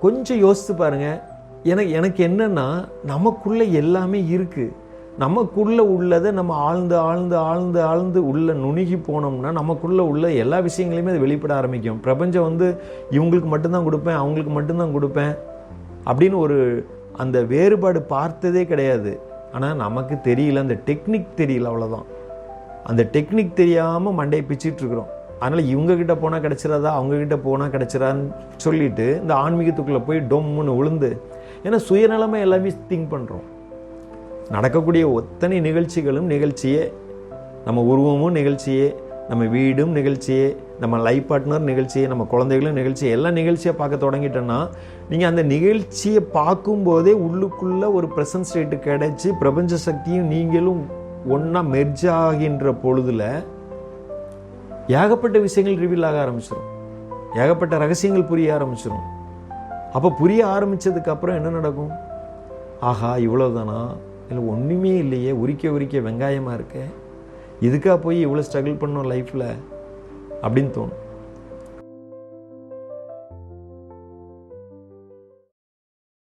கொஞ்சம் யோசித்து பாருங்கள் எனக்கு எனக்கு என்னென்னா நமக்குள்ளே எல்லாமே இருக்குது நமக்குள்ளே உள்ளதை நம்ம ஆழ்ந்து ஆழ்ந்து ஆழ்ந்து ஆழ்ந்து உள்ளே நுணுகி போனோம்னா நமக்குள்ளே உள்ள எல்லா விஷயங்களையுமே அது வெளிப்பட ஆரம்பிக்கும். பிரபஞ்சம் வந்து இவங்களுக்கு மட்டும்தான் கொடுப்பேன் அவங்களுக்கு மட்டும்தான் கொடுப்பேன் அப்படின்னு ஒரு அந்த வேறுபாடு பார்த்ததே கிடையாது. ஆனால் நமக்கு தெரியல. அந்த டெக்னிக் தெரியல அவ்வளோதான் அந்த டெக்னிக் தெரியாமல் மண்டையை பிச்சிட்டு இருக்கிறோம். அதனால் இவங்கக்கிட்ட போனால் கிடச்சிடாதா அவங்கக்கிட்ட போனால் கிடச்சிடான்னு சொல்லிட்டு இந்த ஆன்மீகத்துக்குள்ளே போய் டொம்முன்னு விழுந்து ஏன்னா சுயநலமாக எல்லாமே திங்க் பண்ணுறோம் நடக்கக்கூடிய ஒத்தனை நிகழ்ச்சிகளும் நிகழ்ச்சியே. நம்ம உருவமும் நிகழ்ச்சியே நம்ம வீடும் நிகழ்ச்சியே நம்ம லைஃப் பார்ட்னர் நிகழ்ச்சியே நம்ம குழந்தைகளும் நிகழ்ச்சி எல்லா நிகழ்ச்சியை பார்க்க தொடங்கிட்டோன்னா நீங்கள் அந்த நிகழ்ச்சியை பார்க்கும்போதே உள்ளுக்குள்ளே ஒரு ப்ரெசன்ஸ் ரேட்டு கிடச்சி பிரபஞ்ச சக்தியும் நீங்களும் ஒன்றா மெர்ஜ் ஆகின்ற பொழுதில் ஏகப்பட்ட விஷயங்கள் ரிவீல் ஆக ஆரம்பிச்சிடும் ஏகப்பட்ட ரகசியங்கள் புரிய ஆரம்பிச்சிடும் அப்போ புரிய ஆரம்பித்ததுக்கப்புறம் என்ன நடக்கும்? ஆஹா இவ்வளோதானா இல்லை ஒன்றுமே இல்லையே உரிக்க உரிக்க வெங்காயமாக இருக்க. இதுக்காக போய் இவ்வளோ ஸ்ட்ரகிள் பண்ணோம் லைஃப்பில் அப்படின்னு தோணும்.